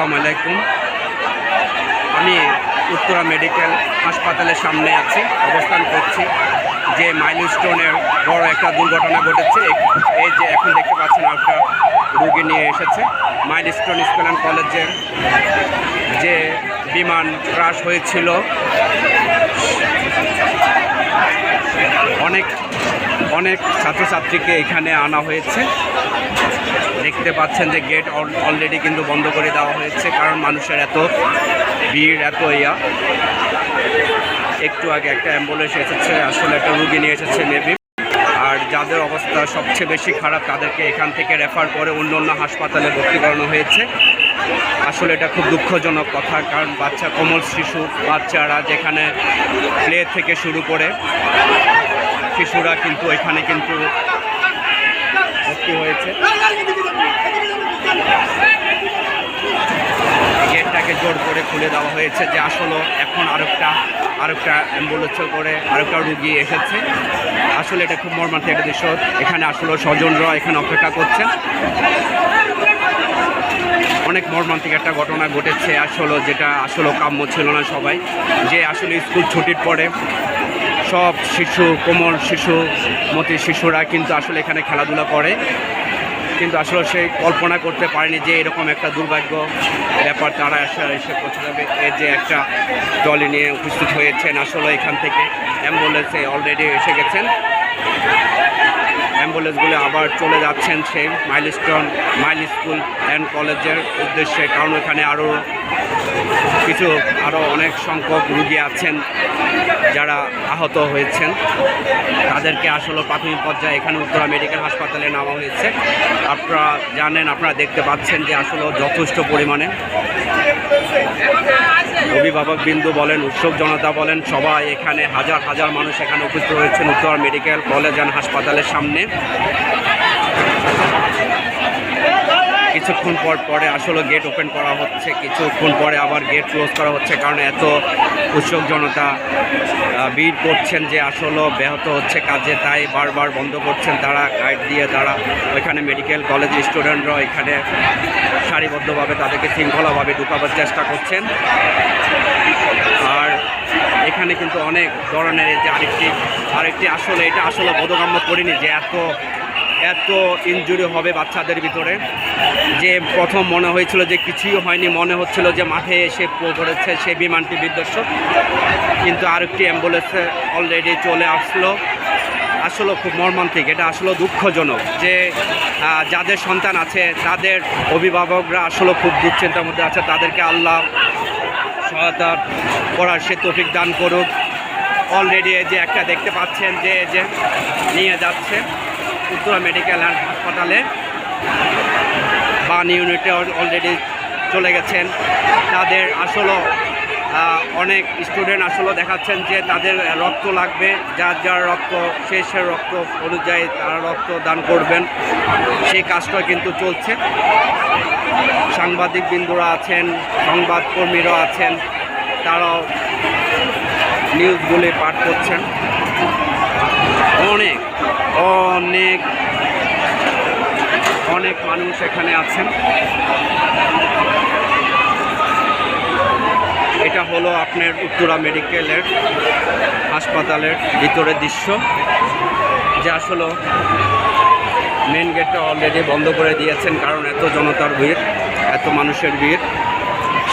আসসালামু আলাইকুম। আমি উত্তরা মেডিকেল হাসপাতালের সামনে আছি, অবস্থান করছি। যে মাইলস্টোনের বড় একটা দুর্ঘটনা ঘটেছে, এই যে এখন দেখতে পাচ্ছেন একটা রুগী নিয়ে এসেছে। মাইলস্টোন স্কুল অ্যান্ড কলেজের যে বিমান ক্রাশ হয়েছিল, অনেক অনেক ছাত্রছাত্রীকে এখানে আনা হয়েছে। দেখতে পাচ্ছেন যে গেট অলরেডি কিন্তু বন্ধ করে দেওয়া হয়েছে, কারণ মানুষের এত ভিড়, এত ইয়া। একটু আগে একটা অ্যাম্বুলেন্স এসেছে, আসলে একটা রুগী নিয়ে এসেছে মেবি আর যাদের অবস্থা সবচেয়ে বেশি খারাপ, তাদেরকে এখান থেকে রেফার করে অন্য অন্য হাসপাতালে ভর্তি করানো হয়েছে। আসলে এটা খুব দুঃখজনক কথা, কারণ বাচ্চা কোমল শিশু, বাচ্চারা যেখানে প্লে থেকে শুরু করে শিশুরা কিন্তু এখানে কিন্তু ভর্তি হয়েছে। গেটটাকে জোর করে খুলে দেওয়া হয়েছে যে আসলে এখন আরেকটা আরেকটা অ্যাম্বুলেন্সে করে আরেকটা রুগী এসেছে। আসলে এটা খুব মর্মান্তিক একটা দৃশ্য। এখানে আসলে স্বজনরা এখানে অপেক্ষা করছেন। অনেক মর্মান্তিক একটা ঘটনা ঘটেছে আসলে যেটা আসলে কাম্য ছিল না সবাই। যে আসলে স্কুল ছুটির পরে সব শিশু কোমল শিশু, মতি শিশুরা কিন্তু আসলে এখানে খেলাধুলা করে। কিন্তু আসলে সে কল্পনা করতে পারেনি যে এরকম একটা দুর্ভাগ্য ব্যাপার তারা এসে এসে পৌঁছে যাবে এই যে একটা টলি নিয়ে উপস্থিত হয়েছেন আসলে এখান থেকে অ্যাম্বুলেন্সে অলরেডি এসে গেছেন। অ্যাম্বুলেন্সগুলো আবার চলে যাচ্ছেন সেই mile milestone, mile school and কলেজের উদ্দেশ্যে। কারণ এখানে আরও কিছু আরও অনেক সংখ্যক রুগী আছেন যারা আহত হয়েছেন। তাদেরকে আসলে প্রাথমিক পর্যায়ে এখানে উত্তরা মেডিকেল হাসপাতালে নেওয়া হয়েছে। আপনারা জানেন, আপনারা দেখতে পাচ্ছেন যে আসলে যথেষ্ট পরিমাণে অভিভাবক বিন্দু বলেন উৎসব জনতা বলেন, সবাই এখানে হাজার হাজার মানুষ এখানে উপস্থিত হয়েছেন উত্তর মেডিকেল কলেজ অ্যান্ড হাসপাতালের সামনে। কিছুক্ষণ পর পরে আসলে গেট ওপেন করা হচ্ছে, কিছুক্ষণ পরে আবার গেট ক্লোজ করা হচ্ছে কারণ এত উৎসব জনতা ভিড় করছেন যে আসলে ব্যাহত হচ্ছে কাজে, তাই বারবার বন্ধ করছেন তারা গাইড দিয়ে তারা। ওইখানে মেডিকেল কলেজ স্টুডেন্টরা এখানে সারিবদ্ধভাবে তাদেরকে শৃঙ্খলাভাবে ঢুকাবার চেষ্টা করছেন। আর এখানে কিন্তু অনেক ধরনের যে আরেকটি আরেকটি আসলে, এটা আসলে বোধগম্য করিনি যে এত এত ইনজুরি হবে বাচ্চাদের ভিতরে। যে প্রথম মনে হয়েছিল যে কিছুই হয়নি, মনে হচ্ছিল যে মাঠে এসে পড়েছে সে বিমানটি বিধ্বস্ত। কিন্তু আরেকটি অ্যাম্বুলেন্সে অলরেডি চলে আসলো। আসলে খুব মর্মান্তিক, এটা আসলে দুঃখজনক যে যাদের সন্তান আছে, তাদের অভিভাবকরা আসলে খুব দুশ্চিন্তার মধ্যে আছে। তাদেরকে আল্লাহ সহায়তা করার সে তফিক দান করুক। অলরেডি যে একটা দেখতে পাচ্ছেন যে যে নিয়ে যাচ্ছে। উত্তরা মেডিকেল অ্যান্ড হাসপাতালে বান ইউনিটে অলরেডি চলে গেছেন। তাদের আসলে অনেক স্টুডেন্ট আসলে দেখাচ্ছেন যে তাদের রক্ত লাগবে, যার যার রক্ত শেষের রক্ত অনুযায়ী তারা রক্ত দান করবেন। সেই কাজটা কিন্তু চলছে। সাংবাদিক বিন্দুরা আছেন সংবাদকর্মীরা আছেন, তারাও নিউজগুলি পাঠ করছেন। অনেক। অনেক অনেক মানুষ এখানে আছেন। এটা হলো আপনার উত্তরা মেডিকেলের হাসপাতালের ভিতরের দৃশ্য, যে আসলে মেন গেটটা অলরেডি বন্ধ করে দিয়েছেন, কারণ এত জনতার ভিড়, এত মানুষের ভিড়,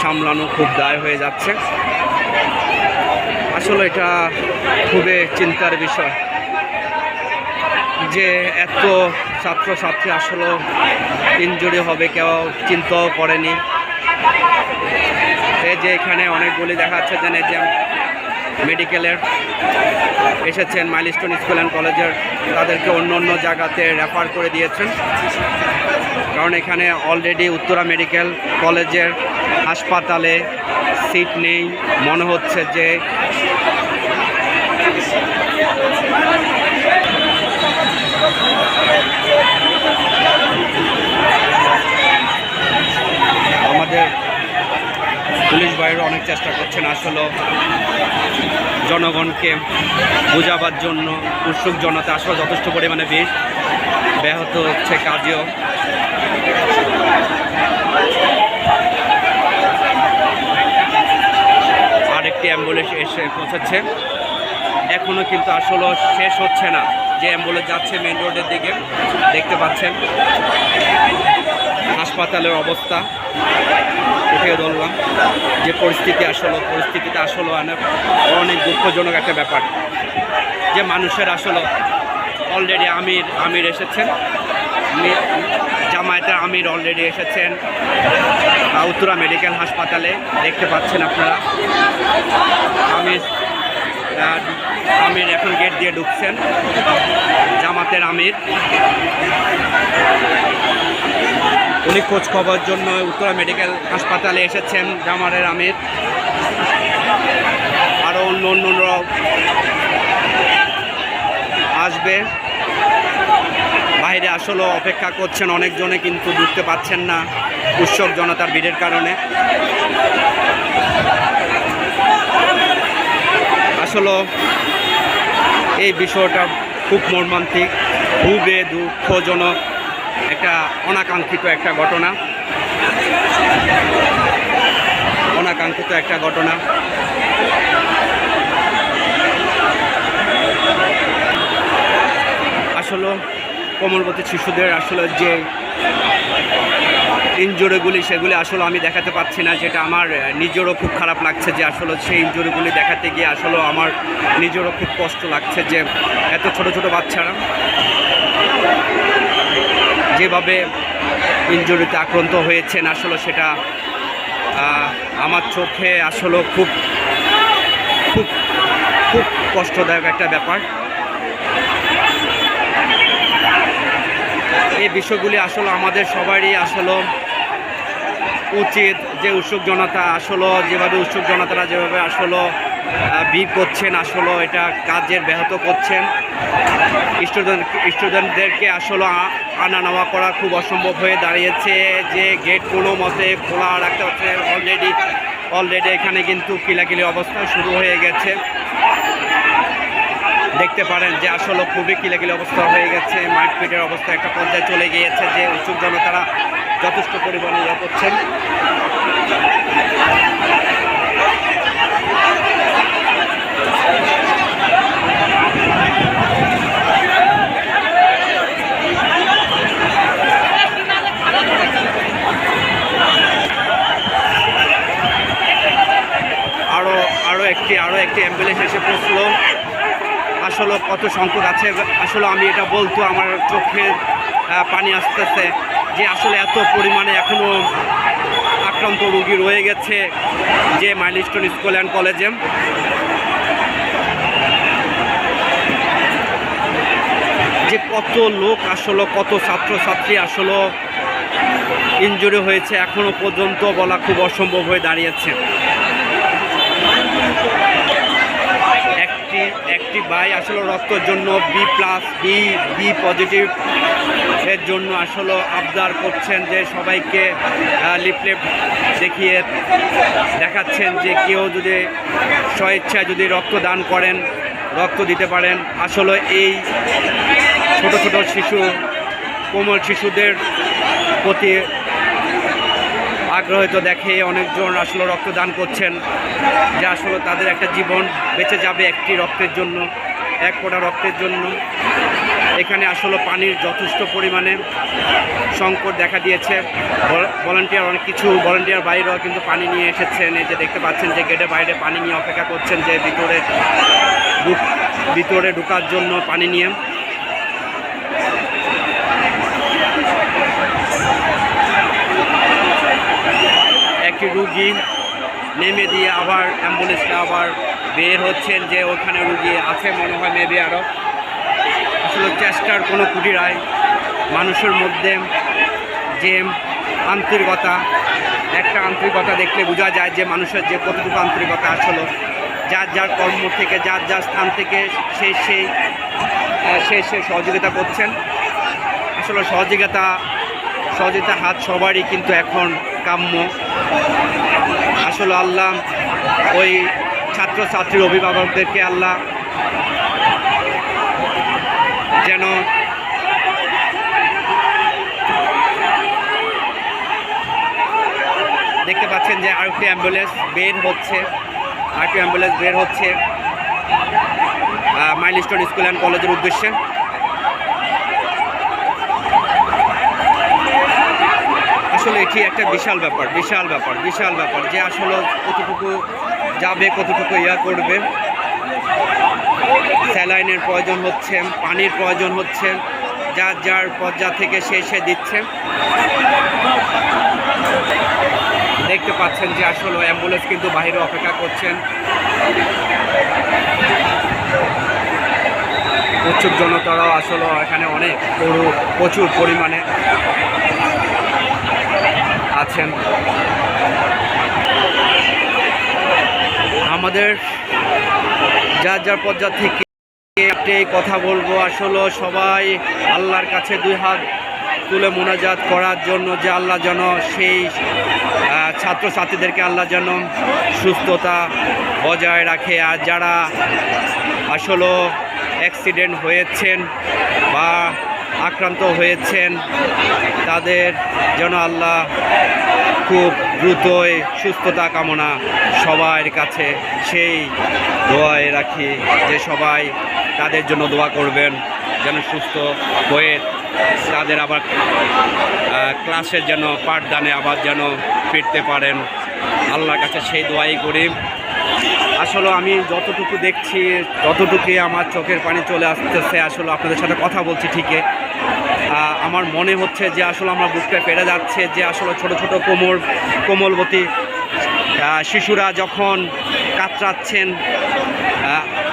সামলানো খুব দায় হয়ে যাচ্ছে। আসলে এটা খুবই চিন্তার বিষয়। যে এত ছাত্রছাত্রী আসলে ইনজুরি হবে, কেউ চিন্তাও করেনি। এই যে এখানে অনেকগুলি দেখা যাচ্ছে, যে যে মেডিকেলের এসেছেন, মাইলস্টোন স্কুল অ্যান্ড কলেজের, তাদেরকে অন্য অন্য জায়গাতে রেফার করে দিয়েছেন। কারণ এখানে অলরেডি উত্তরা মেডিকেল কলেজের হাসপাতালে সিট নেই, মনে হচ্ছে যে আমাদের পুলিশ বাইরে অনেক চেষ্টা করছেন আসলে জনগণকে বোঝাবার জন্য, উৎসুক জনতা, আসলে যথেষ্ট পরিমাণে বেশ ব্যাহত হচ্ছে কাজেও। আরেকটি অ্যাম্বুলেন্স এসে পৌঁছাচ্ছে। এখনও কিন্তু আসলে শেষ হচ্ছে না। যে অ্যাম্বুলেন্স যাচ্ছে মেন রোডের দিকে, দেখতে পাচ্ছেন। হাসপাতালের অবস্থা। উঠে ধরলাম। যে পরিস্থিতি আসলে পরিস্থিতিটা আসলে অনেক অনেক দুঃখজনক একটা ব্যাপার। যে মানুষের আসলে অলরেডি আমির আমির এসেছেন। জামায়াতের আমির অলরেডি এসেছেন। উত্তরা মেডিকেল হাসপাতালে দেখতে পাচ্ছেন আপনারা। আমির আমির এখন গেট দিয়ে ঢুকছেন। জামাতের আমির। উনি খোঁজ খবর জন্য উত্তরা মেডিকেল হাসপাতালে এসেছেন জামারের আমির। আরও অন্য অন্যরা আসবে। বাইরে আসলে অপেক্ষা করছেন অনেকজনে কিন্তু ঢুকতে পাচ্ছেন না উৎসব জনতার ভিড়ের কারণে। আসলে এই বিষয়টা খুব মর্মান্তিক, খুবই দুঃখজনক, একটা অনাকাঙ্ক্ষিত একটা ঘটনা। অনাকাঙ্ক্ষিত একটা ঘটনা। আসলে কোমলবতী শিশুদের আসলে যে ইঞ্জুরিগুলি সেগুলি আসলে আমি দেখাতে পাচ্ছি না, যেটা আমার নিজেরও খুব খারাপ লাগছে যে আসলে সেই ইঞ্জুরিগুলি দেখাতে গিয়ে আসলে আমার নিজেরও খুব কষ্ট লাগছে যে এত ছোট ছোট বাচ্চারা যেভাবে ইঞ্জুরিতে আক্রান্ত হয়েছেন, আসলে সেটা আমার চোখে আসলে খুব খুব খুব কষ্টদায়ক একটা ব্যাপার। এই বিষয়গুলি আসলে আমাদের সবারই আসলে উচিত যে উৎসুক জনতা আসলে, যেভাবে উৎসুক জনতারা যেভাবে আসলে ভিড় করছেন, আসলে, এটা কাজের ব্যাহত করছেন। স্টুডেন্ট স্টুডেন্টদেরকে আসলে আনা নেওয়া করা খুব অসম্ভব হয়ে দাঁড়িয়েছে যে গেট কোনো মতে খোলা রাখতে হচ্ছে। অলরেডি অলরেডি এখানে কিন্তু কিলাকিলি অবস্থা শুরু হয়ে গেছে। দেখতে পারেন যে আসলে খুবই কিলাকিলি অবস্থা হয়ে গেছে মারপিটের অবস্থা একটা পর্যায়ে চলে গিয়েছে যে উৎসুক জনতারা যথেষ্ট পরিমাণে ইয়ে করছেন। আরও একটি আরও একটি অ্যাম্বুলেন্স এসে পৌঁছলো। আসলে কত সংকট আছে, আসলে আমি এটা বলতো আমার চোখে পানি আসতেছে যে আসলে এত পরিমাণে এখনও আক্রান্ত রোগী রয়ে গেছে যে মাইলস্টোন স্কুল অ্যান্ড কলেজে যে কত লোক আসলে, কত ছাত্রছাত্রী আসলে ইনজুরি হয়েছে, এখনও পর্যন্ত বলা খুব অসম্ভব হয়ে দাঁড়িয়েছে। একটি বাই আসলে রক্তের জন্য B plus B B positive এর জন্য আসলে আবদার করছেন যে সবাইকে লিফলেট দেখিয়ে দেখাচ্ছেন যে কেউ যদি স্বেচ্ছায় যদি রক্ত দান করেন, রক্ত দিতে পারেন। আসলে এই ছোট ছোট শিশু, কোমল শিশুদের প্রতি আগ্রহিত দেখে অনেকজন আসলে রক্তদান করছেন, যে আসলে তাদের একটা জীবন বেঁচে যাবে একটি রক্তের জন্য, এক ফোঁটা রক্তের জন্য। এখানে আসলে পানির যথেষ্ট পরিমাণে সংকট দেখা দিয়েছে। ভলান্টিয়ার অনেক কিছু ভলান্টিয়ার বাইরেও কিন্তু পানি নিয়ে এসেছেন। এই যে দেখতে পাচ্ছেন যে গেটের বাইরে পানি নিয়ে অপেক্ষা করছেন যে ভিতরে ভিতরে ঢোকার জন্য পানি নিয়ে। একটি রুগী নেমে দিয়ে আবার অ্যাম্বুলেন্সটা আবার বের হচ্ছেন যে ওখানে রুগী আছে মনে হয় মেবি আরও আসলে চেষ্টার কোনো কুটিরায় মানুষের মধ্যে যে আন্তরিকতা, একটা আন্তরিকতা দেখলে বোঝা যায় যে মানুষের যে কতটুকু আন্তরিকতা আসলে। যার যার কর্ম থেকে, যার যার স্থান থেকে সে সেই সে সে সহযোগিতা করছেন। আসলে সহযোগিতা সহযোগিতা হাত সবারই কিন্তু এখন কাম্য। আসলে আল্লাহ ওই ছাত্রছাত্রীর অভিভাবকদেরকে আল্লাহ যেন দেখতে পাচ্ছেন যে আরেকটি অ্যাম্বুলেন্স বের হচ্ছে, আরেকটি অ্যাম্বুলেন্স বের হচ্ছে মাইলস্টোন স্কুল অ্যান্ড কলেজের উদ্দেশ্যে। আসলে এটি একটা বিশাল ব্যাপার বিশাল ব্যাপার বিশাল ব্যাপার যে আসলে কতটুকু যাবে, কতটুকু ইয়া করবে। স্যালাইনের প্রয়োজন হচ্ছে, পানির প্রয়োজন হচ্ছে, যার যার পর্যায় থেকে সে সে দিচ্ছে। দেখতে পাচ্ছেন যে আসলে অ্যাম্বুলেন্স কিন্তু বাইরে অপেক্ষা করছেন। উৎসুক জনতারাও আসলে এখানে অনেক পুরো প্রচুর পরিমাণে আছেন। আমাদের যার যার পর্যায় থেকে একটাই কথা বলব। আসলে সবাই আল্লাহর কাছে দুই হাত তুলে মোনাজাত করার জন্য যে আল্লাহ যেন সেই ছাত্রছাত্রীদেরকে আল্লাহ যেন সুস্থতা বজায় রাখে। আর যারা আসলে অ্যাক্সিডেন্ট হয়েছেন বা আক্রান্ত হয়েছেন, তাদের যেন আল্লাহ খুব দ্রুতই সুস্থতা কামনা সবার কাছে। সেই দোয়ায় রাখি যে সবাই তাদের জন্য দোয়া করবেন, যেন সুস্থ হয়ে তাদের আবার ক্লাসের যেন পাঠদানে আবার যেন ফিরতে পারেন। আল্লাহর কাছে সেই দোয়াই করি। আসলে আমি যতটুকু দেখছি ততটুকুই আমার চোখের পানি চলে আসতেছে, আসলে আপনাদের সাথে কথা বলছি ঠিকই। আমার মনে হচ্ছে যে আসলে আমরা বুকটা পেরে যাচ্ছে, যে আসলে ছোট ছোট কোমল কোমলবতী শিশুরা যখন কাতরাচ্ছেন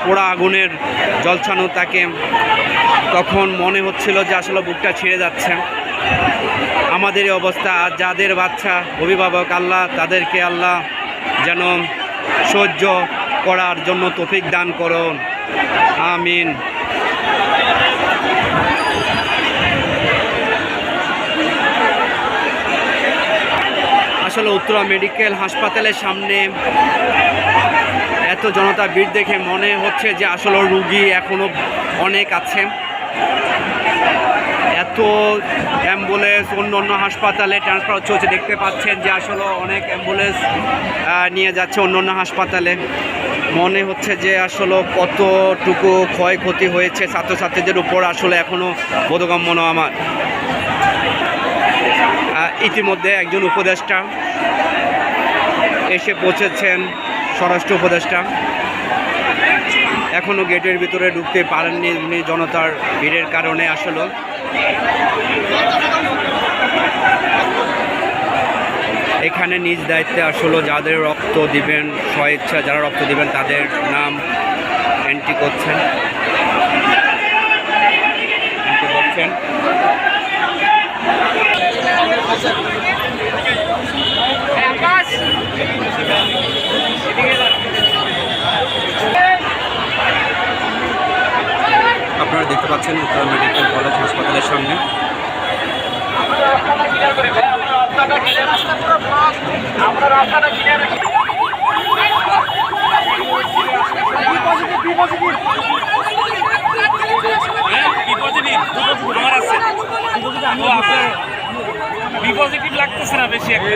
পোড়া আগুনের জলছানো তাকে, তখন মনে হচ্ছিল যে আসলে বুকটা ছিঁড়ে যাচ্ছে। আমাদের অবস্থা, যাদের বাচ্চা, অভিভাবক আল্লাহ, তাদেরকে আল্লাহ যেন সহ্য করার জন্য তফিক দান করুন। আমিন। আসলে উত্তরা মেডিকেল হাসপাতালের সামনে এত জনতা ভিড় দেখে মনে হচ্ছে যে আসলে রুগী এখনও অনেক আছে। এত অ্যাম্বুলেন্স, অন্য অন্য হাসপাতালে ট্রান্সফার হচ্ছে হচ্ছে, দেখতে পাচ্ছেন যে আসলে অনেক অ্যাম্বুলেন্স নিয়ে যাচ্ছে অন্য অন্য হাসপাতালে। মনে হচ্ছে যে আসলে কতটুকু ক্ষয়ক্ষতি হয়েছে ছাত্রছাত্রীদের উপর আসলে এখনও বোধগম্য নয় আমার। ইতিমধ্যে একজন উপদেষ্টা এসে পৌঁছেছেন, স্বরাষ্ট্র উপদেষ্টা। এখনও গেটের ভিতরে ঢুকতে পারেননি উনি, জনতার ভিড়ের কারণে আসলে। এখানে নিজ দায়িত্বে আসলে যাদের রক্ত দিবেন স্বেচ্ছা যারা রক্ত দিবেন, তাদের নাম এন্ট্রি করছেন। করছেন। আপনারা দেখতে পাচ্ছেন উত্তরা মেডিকেল কলেজ হাসপাতালের সামনে। পজিটিভ আমার আছে ও আপনার বি পজিটিভ লাগতেছে না বেশি একটা।